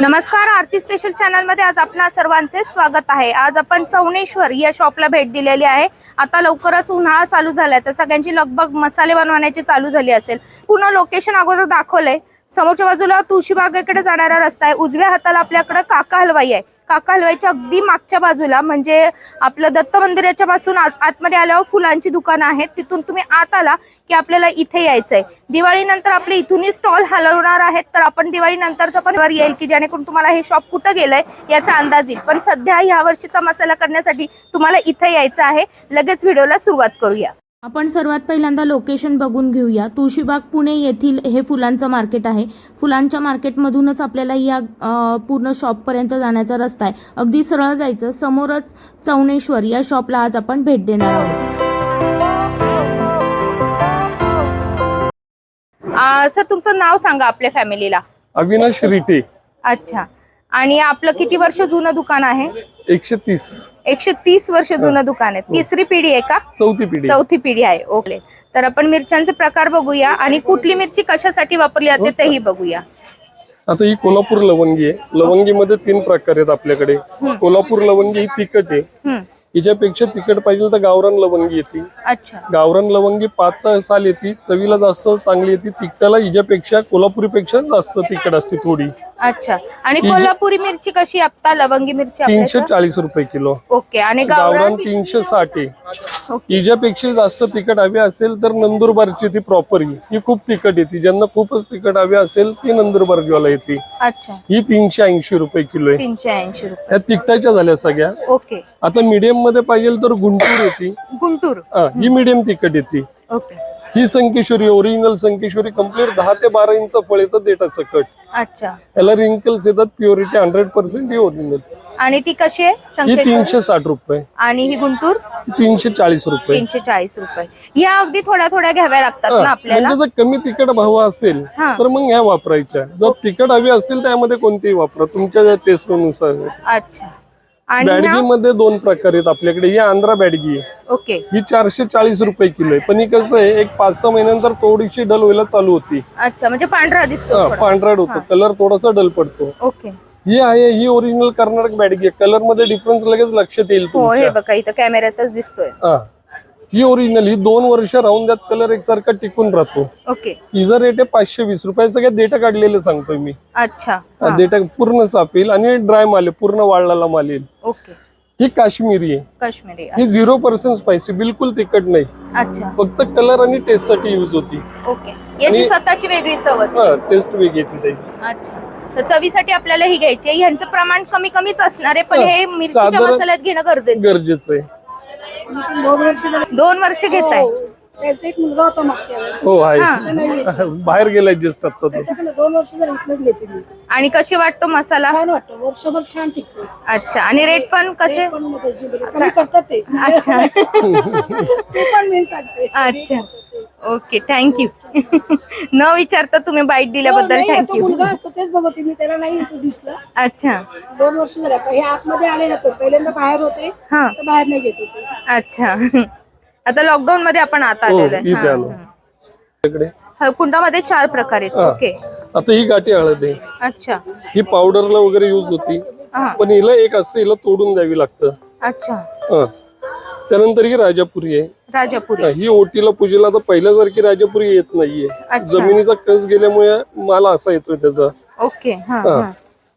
नमस्कार आरती स्पेशल चॅनलमध्ये आज आपणा सर्वांचे स्वागत आहे. आज आपण चौनेश्वर या शॉपला भेट दिलेली आहे. आता लवकरच उन्हाळा चालू झालाय तर सगळ्यांची लगबग मसाले बनवण्याची चालू झाली असेल. पूर्ण लोकेशन अगोदर दाखवलंय. समोरच्या बाजूला तुळशीबागेकडे जाणारा रस्ता आहे. उजव्या हाताला आपल्याकडे काका हलवाई आहे. काका हलवाईच्या अगदी मागच्या बाजूला म्हणजे आपलं दत्त मंदिराच्या पासून आत- आतमध्ये आल्यावर फुलांची दुकानं आहेत तिथून तुम्ही आत आला की आपल्याला इथे यायचं आहे दिवाळीनंतर आपले इथूनही स्टॉल हलवणार आहेत तर आपण दिवाळी नंतरचा पण वर येईल की जेणेकरून तुम्हाला हे शॉप कुठं गेलंय याचा अंदाज येईल. पण सध्या ह्या वर्षीचा मसाला करण्यासाठी तुम्हाला इथे यायचं आहे. लगेच व्हिडिओला सुरुवात करूया. आपण सर्वात पहिल्यांदा लोकेशन बघून घेऊया. तुळशीबाग पुणे येथील हे फुलांचं मार्केट आहे. फुलांच्या मार्केटमधूनच आपल्याला या पूर्ण शॉपपर्यंत जाण्याचा रस्ता आहे. अगदी सरळ जायचं समोरच चौनेश्वर या शॉपला आज आपण भेट देणार आहोत. आ, सर तुमचं नाव सांगा आपल्या फॅमिलीला अविनाश रिटे. अच्छा. आणि आपलं किती वर्ष जुनं दुकान आहे? एकशे तीस. एकशे तीस वर्ष जुनं दुकान आहे. तिसरी पिढी आहे का? चौथी पिढी. चौथी पिढी आहे. ओके. तर आपण मिरच्यांचे प्रकार बघूया आणि कुठली मिरची कशासाठी वापरली जाते तेही बघूया. आता ही कोल्हापूर लवंगी आहे. लवंगीमध्ये तीन प्रकार आहेत आपल्याकडे. कोल्हापूर लवंगी ही तिखट आहे. हिच्यापेक्षा तिखट पाहिजे तर गावरान लवंगी येते. अच्छा. गावरान लवंगी पातळ साल येते चवीला जास्त चांगली येते तिखटाला हिच्यापेक्षा कोल्हापुरीपेक्षा जास्त तिखट असते थोडी. अच्छा. आणि कोल्हापुरी मिरची कशी आता लवंगी मिरची तीनशे? चाळीस रुपये किलो. ओके. आणि गावरान गावरान तीनशे साठ आहे. ओके. हिच्यापेक्षा जास्त तिखट हवी असेल तर नंदुरबारची ती प्रॉपर ही. ही खूप तिखट येते. ज्यांना खूपच तिखट हवी असेल ती नंदुरबारजीवाला येते. अच्छा. ही तीनशे ऐंशी रुपये किलो आहे. तीनशे ऐंशी रुपये. ह्या तिखटाच्या झाल्या सगळ्या. ओके. आता मीडियम मध्ये पाहिजे तर गुंटूर येते. गुंटूर. हा, ही मीडियम तिखट येते. ओके. ही संकेश्वरी ओरिजिनल संकेश्वरी कंप्लीट दहा ते बारा इंच फळ येतं देटा सकट अच्छा. याला रिंकल्स येतात प्युरिटी हंड्रेड पर्सेंट ही ओरिजिनल आणि ती कशी आहे? ही शंकेश्वर तीनशे साठ रुपये. आणि ही गुंटूर? तीनशे चाळीस रुपये. तीनशे चाळीस रुपये. या अगदी थोड्या थोड्या घ्याव्या लागतात ना हा, आपल्याला? म्हणजे जर कमी तिखट भाव असेल हा. तर मग ह्या वापरायच्या. जर तिखट हवी असेल त्यामध्ये कोणतीही वापरा. तुमच्या टेस्टनुसार अच्छा. बॅडगी मध्ये दोन प्रकार आहेत आपल्याकडे. ही आंध्रा बॅडगी आहे. ओके. ही चारशे चाळीस रुपये किलो आहे. पण ही कसं आहे एक पाच सहा महिन्यानंतर थोडीशी डल व्हायला चालू होती. अच्छा म्हणजे पांढरा दिसतो. पांढराट होतो कलर थोडासा डल पडतो. ओके. ही आहे ही ओरिजिनल कर्नाटक बॅडगी आहे. कलरमध्ये डिफरन्स लगेच लक्षात येईल हो हे तुमच्या. बघा इथं कॅमेऱ्यातच दिसतोय. हा. ओरिजिनल ही दोन वर्ष राहून त्यात कलर एकसारखा टिकून राहतो. ओके हिचा रेट आहे पाचशे वीस रुपये. सगळ्यात डेटा काढलेले सांगतोय मी. अच्छा. हा. डेटा पूर्ण साफ येईल आणि ड्राय माल आहे पूर्ण वाळलेला माल येईल. ओके ही काश्मीरी आहे. काश्मीरी ही झिरो पर्सेंट स्पायसी बिलकुल तिखट नाही. अच्छा. फक्त कलर आणि टेस्टसाठी युज होती. ओके याची स्वतःची वेगळी चव असते. हा टेस्ट वेगळी येते त्याची. अच्छा. तर चवीसाठी आपल्याला ही घ्यायची आहे. ह्यांचं प्रमाण कमी कमीच असणार आहे पण हा. हे मिरचीच्या साधारण- मसाल्यात घेणं गरजेचं गरजेचं आहे. दोन वर्ष झाले. दोन वर्ष घेत आहे हो. त्याचा एक मुलगा होता मागच्या वेळेस. हो आहे. नाही. बाहेर गेलाय जस्ट आता तो. त्याच्याकडे दोन वर्ष झाले इथनच घेते मी आणि कशी वाटतो मसाला? छान वाटतं. वर्षभर छान टिकतो. अच्छा. आणि रेट पण कसे? पण कमी करतात ते. अच्छा. ते पण मी सांगते. अच्छा. ओके थँक्यू न विचारता तुम्ही बाईट हो, दिल्याबद्दल नाही, तो थँक्यू मुलगा असतो तेच बघते मी त्याला नाही तो दिसला. अच्छा. दोन वर्ष झाले आता हे आतमध्ये आले ना तो पहिल्यांदा बाहेर होते हा. तर बाहेर नाही घेत होते. अच्छा. आता लॉकडाऊन मध्ये आपण आता हो आलेलो इथे आलो. आहे इकडे चार प्रकार आहेत. हा. ओके आता ही गाठी हळद आहे. अच्छा. ही पावडरला वगैरे युज होती. हा. पण हिला एक असतं हिला तोडून द्यावी लागतं. अच्छा. हा. त्यानंतर ही राजापुरी आहे. राजापुरी. हा, ओटीला पूजेला आता पहिल्यासारखी राजापुरी येत नाहीये. जमिनीचा कस गेल्यामुळे माल असा येतोय त्याचा. ओके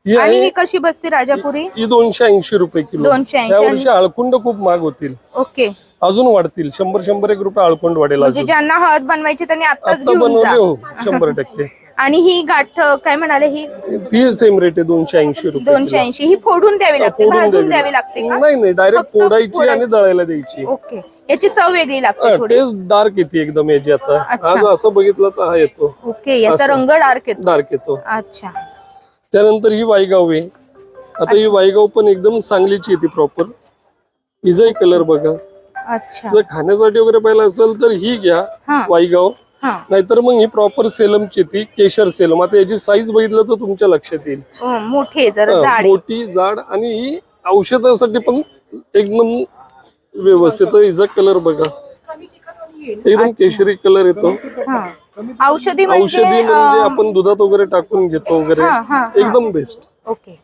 आणि ही कशी बसते राजापुरी? ही दोनशे ऐंशी रुपये किलो. 280 या वर्षी आळकुंड खूप महाग होतील. ओके. अजून वाढतील. शंभर शंभर एक रुपये आळकुंड वाढेल म्हणजे ज्यांना हळद बनवायची त्यांनी आता बनवले हो शंभर टक्के. आणि ही गाठ काय म्हणाले ही ती सेम रेट आहे दोनशे ऐंशी रुपये दोनशे ऐंशी. ही फोडून द्यावी लागते फोडून भाजून द्यावी लागते. का? नाही नाही डायरेक्ट फक्त फोडायची फोडायची. आणि दळायला द्यायची. ओके. याची चव वेगळी लागते थोडी. टेस्ट डार्क येते एकदम याची आता. अच्छा. आज असं बघितलं तर हा येतो. ओके याचा असं. रंग डार्क येतो. डार्क येतो. अच्छा. त्यानंतर ही वायगाव आहे. आता ही वायगाव पण एकदम सांगलीची येते प्रॉपर हिचाही कलर बघा. अच्छा. जर खाण्यासाठी वगैरे पाहिलं असेल तर ही घ्या हा. वायगाव. नाहीतर मग ही प्रॉपर सेलमची ती केशर सेलम. आता याची साईज बघितलं तर तुमच्या लक्षात येईल. हो, मोठे मोठी जाड आणि ही औषधासाठी पण एकदम व्यवस्थित. हिचा कलर बघा. एकदम केशरी कलर येतो. हा. औषधी म्हणजे औषधी म्हणजे आपण दुधात वगैरे टाकून घेतो वगैरे. एकदम बेस्ट ओके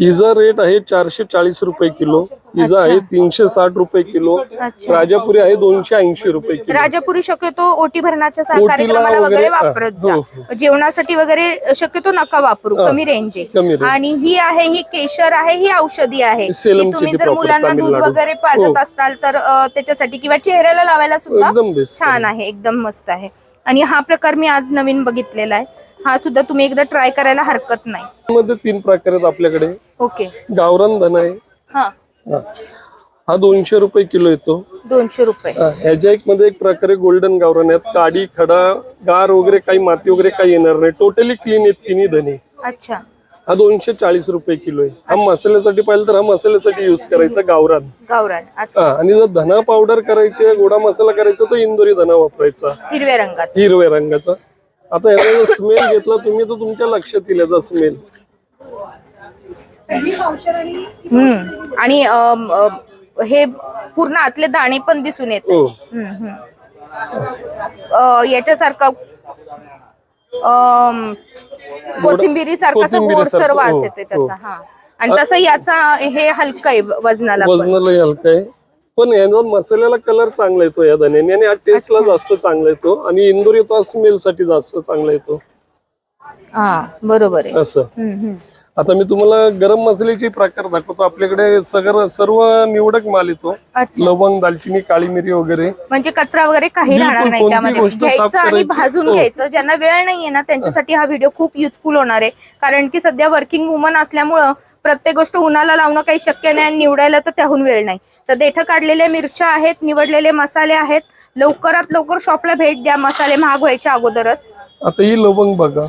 हा हिचा रेट आहे चारशे चाळीस रुपये किलो. हिचा आहे तीनशे साठ रुपये किलो. अच्छा. राजापुरी आहे दोनशे ऐंशी रुपये किलो. राजापुरी शक्यतो ओटी भरण्याच्या सा- ओटीला कार्यक्रमाला वगैरे वगैरे, वापरत हा, जा. हो, जेवणासाठी वगैरे शक्यतो नका वापरू कमी रेंज आहे. कमी range. आणि ही आहे ही केशर आहे ही औषधी आहे. सेलमची तुम्ही ती जर proper मुलांना दूध तामिळनाडू. वगैरे पाजत हो. असाल तर अ, त्याच्यासाठी किंवा चेहऱ्याला लावायला सुद्धा एकदम बेस्ट छान आहे एकदम मस्त आहे. आणि हा प्रकार मी आज नवीन बघितलेला आहे. हा सुद्धा तुम्ही एकदा ट्राय करायला हरकत नाही. मध्ये तीन प्रकार आहेत आपल्याकडे. ओके. गावरान धन आहे. हा. हा. हा दोनशे रुपये किलो येतो. दोनशे रुपये. हा, ह्याच्या एक मध्ये एक प्रकारे गोल्डन गावरान आहेत. काडी खडा गार वगैरे काही माती वगैरे काही येणार नाही. टोटली क्लीन आहेत तिन्ही धने. अच्छा. हा दोनशे चाळीस रुपये किलो आहे. हा मसाल्यासाठी पाहिलं तर हा मसाल्यासाठी युज करायचा गावरान. गावरान. अच्छा. हा आणि जर धना पावडर करायची गोडा मसाला करायचा तो इंदोरी धना वापरायचा. हिरव्या रंगाचा. हिरव्या रंगाचा. आता याचा जर स्मेल घेतला तुम्ही तर तुमच्या लक्षात येईल याचा स्मेल हम्म. आणि अम, अ, हे पूर्ण आतले दाणे पण दिसून येत. हो. हम्म, हम्म. अ, याच्यासारखा कोथिंबिरी सारखा असा कोथिंबिरीसारखं, गोडसर वास हो, येतोय त्याचा हा. आणि तसं याचा हे हलकं आहे वजनाला पण. वजनाला हलका आहे. पण याचा मसाल्याला कलर चांगला येतो या धन्याने आणि हा टेस्टला जास्त चांगला येतो आणि इंदोरी येतो स्मेल साठी जास्त चांगला येतो. हा बरोबर आहे. असं. हम्म, हम्म. आता मी तुम्हाला गरम मसाल्याचे प्रकार दाखवतो. आपल्याकडे सगळं सर्व निवडक माल येतो. अच्छा. लवंग दालचिनी काळी मिरी वगैरे. म्हणजे कचरा वगैरे काही बिलकुल राहणार नाही कोणती त्यामध्ये. गोष्ट साफ घ्यायचं आणि करायची- भाजून हो. घ्यायचं. ज्यांना वेळ नाहीये ना त्यांच्यासाठी हा व्हिडिओ खूप युजफुल होणार आहे. कारण की सध्या वर्किंग वुमन असल्यामुळं प्रत्येक गोष्ट उन्हाला लावणं काही शक्य नाही आणि निवडायला तर त्याहून वेळ नाही. तर देठ काढलेल्या मिरच्या आहेत निवडलेले मसाले आहेत. लवकरात लवकर शॉपला भेट द्या. मसाले महाग व्हायच्या अगोदरच. आता ही लवंग बघा.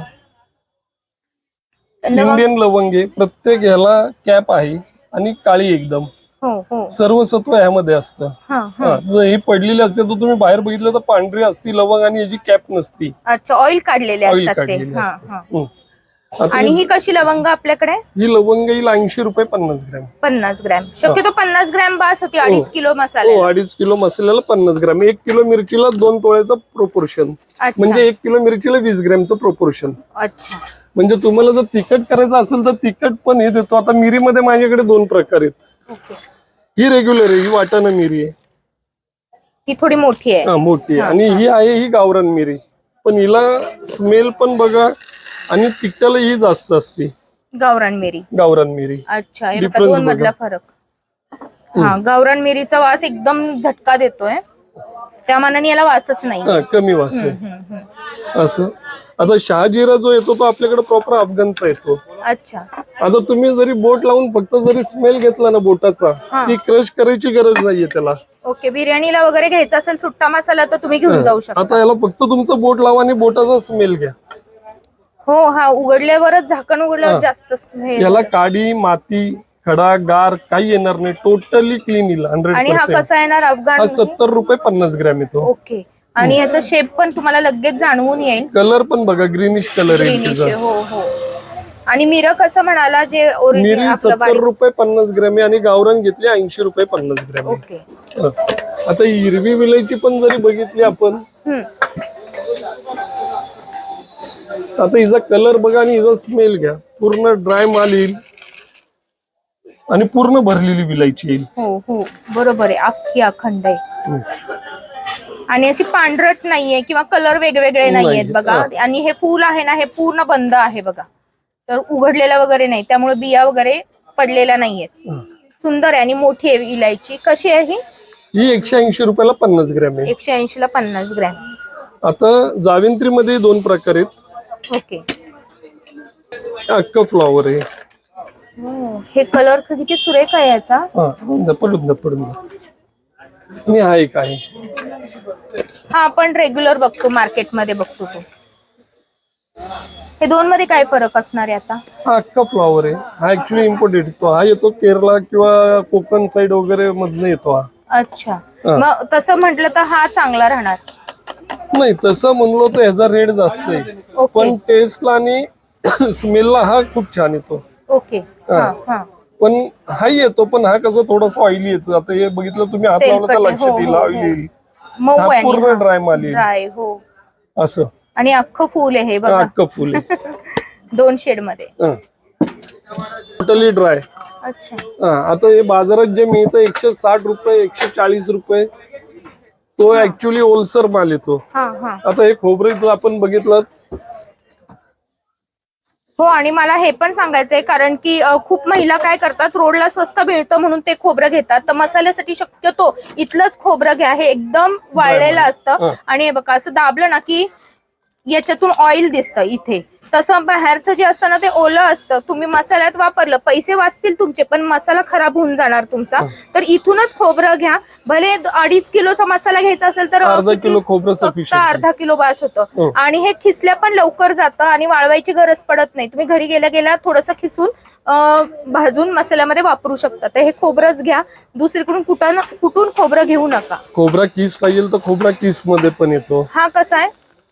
इंडियन लवंग आहे प्रत्येक ह्याला कॅप आहे आणि काळी एकदम. हो हो. सर्व सत्व ह्यामध्ये असतं. हा जर पडलेली असते तर तुम्ही बाहेर बघितलं तर पांढरी असती लवंग आणि याची कॅप नसती. अच्छा ऑइल काढलेले हा असते. हा. आता आणि ही कशी लवंग आपल्याकडे? ही लवंग येईल ऐंशी रुपये पन्नास ग्रॅम. पन्नास ग्रॅम. शक्यतो पन्नास ग्रॅम बास होती अडीच किलो हो मसाले अडीच किलो मसाल्याला पन्नास ग्रॅम. एक किलो मिरचीला दोन तोळ्याचं प्रोपोर्शन म्हणजे एक किलो मिरचीला वीस ग्रॅमचं प्रोपोर्शन अच्छा. म्हणजे तुम्हाला जर तिखट करायचं असेल तर तिखट पण हे देतो. आता मिरीमध्ये माझ्याकडे दोन प्रकार आहेत. ही रेग्युलर आहे ही वाटाणा मिरी आहे. ही थोडी मोठी आहे. हा मोठी आहे. आणि ही. आहे ही गावरान मिरी. पण हिला स्मेल पण बघा आणि तिखटाला ही जास्त असते. गावरान मिरी गावरान मिरी अच्छा हे बघा, Difference दोन मधला फरक. हा गावरान मिरीचा वास एकदम झटका देतोय. त्या मानाने याला वासच नाही. हा कमी वास आहे. हम्म, हम्म. असं. आता शहाजिरा जो येतो तो आपल्याकडे प्रॉपर अफगाणचा येतो. अच्छा. आता तुम्ही जरी बोट लावून फक्त जरी स्मेल घेतला ना बोटाचा हा. ती क्रश करायची गरज नाहीये त्याला. ओके बिर्याणीला वगैरे घ्यायचा असेल सुट्टा मसाला तर तुम्ही घेऊन जाऊ शकता. आता याला फक्त तुमचं बोट लावा आणि बोटाचा स्मेल घ्या. हो हा उघडल्यावरच झाकण उघडल्यावर जास्त याला काडी माती खडा गार काही येणार नाही. टोटली क्लीन येईल हंड्रेड आणि हा कसा येणार? अफगाण सत्तर रुपये पन्नास ग्रॅम येतो. ओके. आणि याचा शेप पण तुम्हाला लगेच जाणवून येईल. कलर पण बघा ग्रीनिश कलर ग्रीनिश हो हो. आणि मिरं कसं म्हणाला जे ओरिजिनल मिरी सत्तर रुपये पन्नास ग्रॅम आहे आणि गावरान घेतली ऐंशी रुपये पन्नास ग्रॅम. ओके. आता हिरवी विलायची पण जरी बघितली आपण आता हिचा कलर बघा आणि हिचा स्मेल घ्या. पूर्ण ड्राय माल येईल. आणि पूर्ण भरलेली विलायची येईल. हो हो. बरोबर आहे. अख्खी अखंड आहे. हम्म. आणि अशी पांढरट नाहीये किंवा कलर वेगवेगळे नाहीयेत नाहीये, बघा आणि हे फूल आहे ना हे पूर्ण बंद आहे बघा. तर उघडलेलं वगैरे नाही. त्यामुळे बिया वगैरे पडलेल्या नाहीयेत. सुंदर आहे आणि मोठी आहे इलायची. कशी आहे ही? ही एकशे ऐंशी रुपयाला पन्नास ग्रॅम आहे. एकशे ऐंशी ला पन्नास ग्रॅम. आता जावेंत्री मध्ये दोन प्रकार आहेत. ओके. अक्का फ्लॉवर आहे. हो, हे कलर किती सुरेख आहे याचा? हा पडून पडून आणि हा एक आहे. हा आपण रेग्युलर बघतो मार्केटमध्ये बघतो तो. हे दोन मध्ये काय फरक असणार आहे आता? हा अक्का फ्लॉवर आहे. हा ऍक्च्युली इम्पोर्टेड येतो. हा येतो केरला किंवा कोकण साइड वगैरे मधनं येतो हा. अच्छा. मग तसं म्हटलं तर हा चांगला राहणार. नाही तसं म्हणलो तर ह्याचा रेट जास्त आहे. ओके. पण टेस्टला आणि स्मेलला हा खूप छान येतो. ओके. हा. हा पण हा येतो पण हा कसं थोडासा ऑइली येतो. आता हे बघितलं तुम्ही हात लावला तर आहे, लक्षात हो, येईल हो, ऑइल हो. येईल. मऊ हा पूर्ण ड्राय माल येईल. ड्राय हो. असं. आणि अख्खं फुल आहे हे बघा. अख्खं फुल आहे. दोन शेडमध्ये. टोटली ड्राय अच्छा. आता हे बाजारात जे मिळतं एकशे साठ रुपये एकशे चाळीस रुपये. तो ऍक्च्युली ओलसर माल येतो. हा हा. आता हे खोबरं आपण बघितलं हो आणि मला हे पण सांगायचंय कारण की खूप महिला काय करतात रोडला स्वस्त मिळतं म्हणून ते खोबरं घेतात. तर मसाल्यासाठी शक्यतो इथलंच खोबरं घ्या. हे एकदम वाळलेलं असतं. आणि हे बघा असं दाबलं ना की याच्यातून ऑइल दिसतं इथे. तसं बाहेरचं जे असतं ना ते ओलं असतं. तुम्ही मसाल्यात वापरलं पैसे वाचतील तुमचे पण मसाला खराब होऊन जाणार तुमचा. तर इथूनच खोबरं घ्या. भले अडीच किलोचा मसाला घ्यायचा असेल तर अर्धा? किलो खोबरं फक्त. अर्धा किलो बास होतं. हो. आणि हे खिसल्या पण लवकर जातं आणि वाळवायची गरज पडत नाही. तुम्ही घरी गेल्या गेल्या थोडंसं खिसून भाजून मसाल्यामध्ये वापरू शकता. तर हे खोबरंच घ्या. दुसरीकडून कुठं कुठून खोबरं घेऊ नका. खोबरा किस पाहिजे तर खोबरा किसमध्ये पण येतो. हा कसा आहे?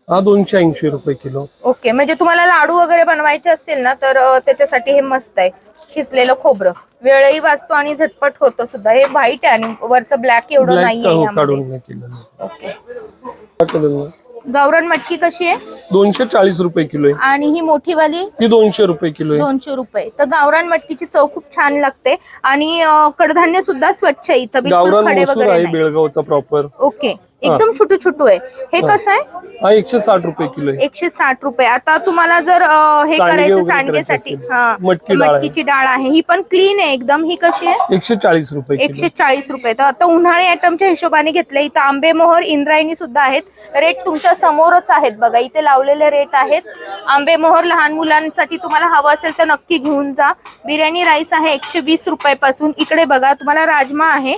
हा दोनशे ऐंशी रुपये किलो. ओके म्हणजे तुम्हाला लाडू वगैरे बनवायचे असतील ना तर अं, त्याच्यासाठी हे मस्त आहे. खिसलेलं खोबरं. वेळही वाचतो आणि झटपट होतो सुद्धा. हे व्हाईट आहे आणि वरचं ब्लॅक एवढं ब्लॅक नाहीये यामध्ये. काढून नाही केलं ओके? गावरान मटकी कशी आहे? दोनशे चाळीस रुपये किलो आहे. आणि ही मोठी वाली? ती दोनशे रुपये किलो आहे. दोनशे रुपये. तर गावरान मटकीची चव खूप छान लागते. आणि अं, कडधान्य सुद्धा स्वच्छ आहे. इथं बिलकुल गावरान खडे मसूर वगैरे आहे नाही. बेळगावचा प्रॉपर ओके. एकदम छोटू छोटू आहे. हे कसं आहे? हा एकशे साठ रुपये किलो आहे. एकशे साठ रुपये. आता तुम्हाला जर अं, हे सांडगे करायचं वगैरे सांडगेसाठी करायचे हा. मटकी डाळ आहे. मटकीची डाळ आहे. ही पण क्लीन आहे एकदम. ही कशी आहे? एकशे चाळीस रुपये किलो. एकशे चाळीस रुपये. तर आता उन्हाळी आयटमच्या हिशोबाने घेतले. इथं आंबे मोहर इंद्रायणी सुद्धा आहेत. रेट तुमच्या समोरच आहेत बघा. इथे लावलेले रेट आहेत. आंबे मोहर लहान मुलांसाठी तुम्हाला हवं असेल तर नक्की घेऊन जा. बिर्याणी राईस आहे एकशे वीस रुपयापासून. इकडे बघा तुम्हाला राजमा आहे.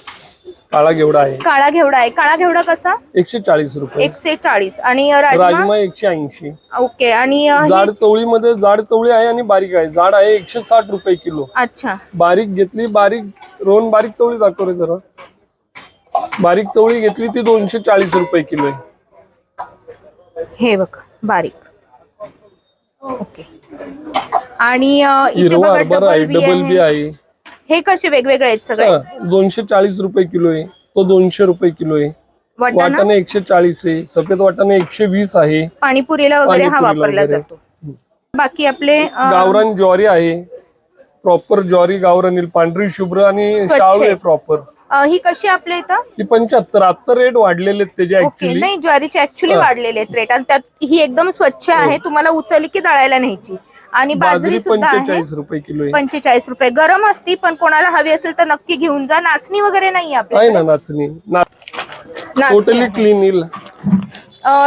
काळा घेवडा आहे. काळा घेवडा आहे. काळा घेवडा कसा? एकशे चाळीस रुपये. एकशे चाळीस आणि राजमा? राजमा एकशे ऐंशी ओके. आणि अ, हे- जाड चवळीमध्ये जाड चवळी आहे आणि बारीक आहे. जाड आहे एकशे साठ रुपये किलो. अच्छा. बारीक घेतली बारीक रोहन बारीक चवळी दाखव रे जरा. बारीक चवळी घेतली ती दोनशे चाळीस रुपये किलो आहे. हे बघा बारीक. ओके. आणि अ, इथे हिरवा बघा हरभरा आहे डबल बी डबल बी आहे. आहे. हे कसे वेगवेगळे आहेत सगळे? हा, दोनशे चाळीस रुपये किलो आहे. तो दोनशे रुपये किलो आहे. वाटाणा? वाटाणे एकशे चाळीस आहे. सफेद वाटाणे एकशे वीस आहे. पाणीपुरीला वगैरे हा पाणीपुरीला वापरला वगैरे. जातो. बाकी आपले अ, गावरान ज्वारी आहे. प्रॉपर ज्वारी गावरान येईल पांढरी शुभ्र आणि स्वच्छ शाळू आहे आहे. प्रॉपर अ, ही कशी आपल्या इथं? ती पंच्याहत्तर. आता रेट वाढलेले आहेत त्याचे ओके ऍक्च्युली नाही ज्वारीचे ऍक्च्युली हा. वाढलेले आहेत रेट आणि त्यात ही एकदम स्वच्छ आहे. तुम्हाला उचलली की दळायला न्यायची. आणि बाजरी सुद्धा आहे. पंचेचाळीस रुपये किलो आहे. पंचेचाळीस रुपये. गरम असती पण कोणाला हवी असेल तर नक्की घेऊन जा. नाचणी वगैरे नाही आपल्या आहे ना नाचणी. टोटली क्लीन येईल.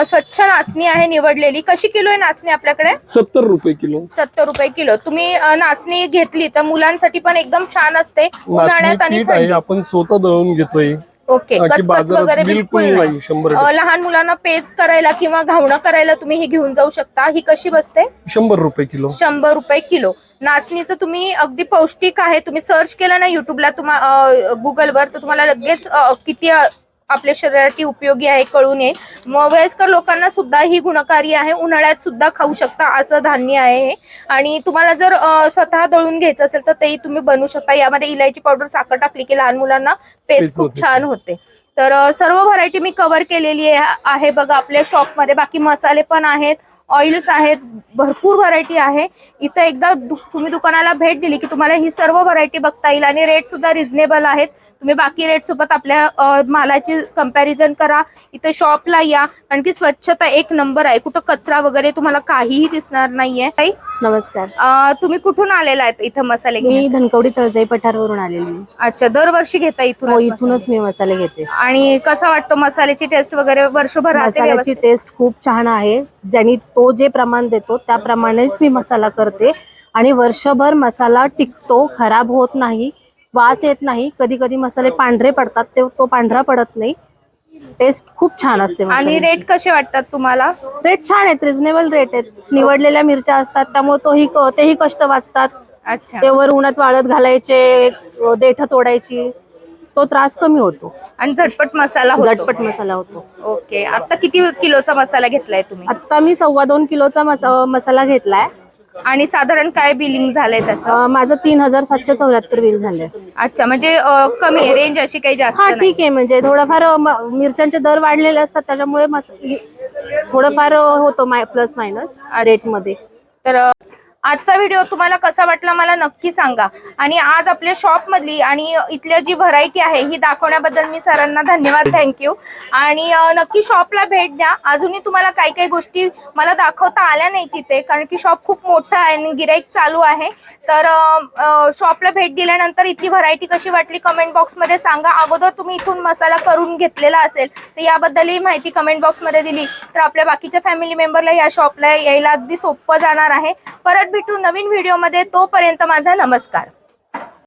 स्वच्छ नाचणी आहे निवडलेली. कशी किलो आहे नाचणी आपल्याकडे? सत्तर रुपये किलो. सत्तर रुपये किलो. तुम्ही अ, नाचणी घेतली तर मुलांसाठी पण एकदम छान असते. नाचणी उन्हाळ्यात आणि पीठ आहे थंडीत. आपण स्वतः दळून घेतोय. ओके कचकच वगैरे बिलकुल बिलकुल नाही, शंभर नाही. अ, लहान मुलांना पेज करायला किंवा घावणं करायला तुम्ही ही घेऊन जाऊ शकता. ही कशी बसते? शंभर रुपये किलो. शंभर रुपये किलो. नाचणीचं तुम्ही अगदी पौष्टिक आहे. तुम्ही सर्च केलं ना युट्यूबला तुम्हाला गुगलवर तर तुम्हाला लगेच अ, किती अ, आपल्या शरीरासाठी उपयोगी आहे कळून येईल वयस्कर लोकांना सुद्धा ही गुणकारी आहे उन्हाळ्यात सुद्धा खाऊ शकता असं धान्य आहे. हे. आणि तुम्हाला जर स्वतः दळून घ्यायचं असेल तर तेही तुम्ही बनवू शकता. यामध्ये इलायची पावडर साखर टाकली की लहान मुलांना पेज खूप. छान होते. तर सर्व व्हरायटी मी कव्हर केलेली आहे आहे बघा आपल्या शॉपमध्ये बाकी मसाले पण आहेत. ऑइल्स आहेत भरपूर व्हरायटी आहे. इथं एकदा तुम्ही दुकानाला भेट दिली की तुम्हाला ही सर्व व्हरायटी बघता येईल आणि रेट सुद्धा रिझनेबल आहेत. तुम्ही बाकी रेट सोबत आपल्या मालाची कंपॅरिझन करा. इथे शॉपला या कारण की स्वच्छता एक नंबर आहे. कुठं कचरा वगैरे तुम्हाला काहीही दिसणार नाहीये. ताई, नमस्कार. तुम्ही कुठून आलेला आहेत इथं मसाले मी? धनकवडी तळजाई पठारवरून आलेली. अच्छा दरवर्षी घेता हो इथून इथूनच मी मसाले घेते. आणि कसा वाटतो मसाल्याची टेस्ट वगैरे वर्षभर मसाल्याची? टेस्ट खूप छान आहे. ज्यांनी तो जे प्रमाण देतो त्याप्रमाणेच मी मसाला करते. आणि वर्षभर मसाला टिकतो खराब होत नाही वास येत नाही. कधी कधी मसाले पांढरे पडतात ते तो पांढरा पडत नाही. टेस्ट खूप छान असते आणि. रेट कसे वाटतात तुम्हाला? रेट छान आहेत रिझनेबल रेट आहेत. निवडलेल्या मिरच्या असतात त्यामुळे तोही तेही कष्ट वाचतात. अच्छा. ते वर उन्हात वाळत घालायचे देठ तोडायची. तो त्रास कमी होतो. आणि झटपट मसाला होतो. झटपट मसाला होतो. ओके. आता किती किलोचा मसाला घेतलाय तुम्ही? आता मी सव्वा दोन किलोचा मसा- मसाला घेतलाय. आणि साधारण काय बिलिंग झालंय त्याचं? अं, माझं तीन हजार सातशे चौऱ्याहत्तर बिल झाले अच्छा म्हणजे अं, कमी रेंज अशी काही जास्त हा नाही. ठीक आहे. म्हणजे थोडंफार अं, म- मिरच्यांचे दर वाढलेले असतात. त्याच्यामुळे मस- थोडंफार अं, होतो माय प्लस मायनस रेटमध्ये. तर अं, आजचा व्हिडिओ तुम्हाला कसा वाटला मला नक्की सांगा. आणि आज आपल्या शॉपमधली आणि इथल्या जी व्हरायटी आहे ही दाखवण्याबद्दल मी सरांना धन्यवाद. थँक्यू आणि नक्की शॉपला भेट द्या. अजूनही तुम्हाला काही काही गोष्टी मला दाखवता आल्या नाही तिथे कारण की शॉप खूप मोठं आहे आणि गिराईक चालू आहे. तर शॉपला भेट दिल्यानंतर इथली व्हरायटी कशी वाटली कमेंट बॉक्समध्ये सांगा. अगोदर तुम्ही इथून मसाला करून घेतलेला असेल तर याबद्दलही माहिती कमेंट बॉक्समध्ये दिली. तर आपल्या बाकीच्या फॅमिली मेंबरला या शॉपला यायला अगदी सोपं जाणार आहे. परत भेटू नवीन व्हिडिओमध्ये तोपर्यंत माझा नमस्कार.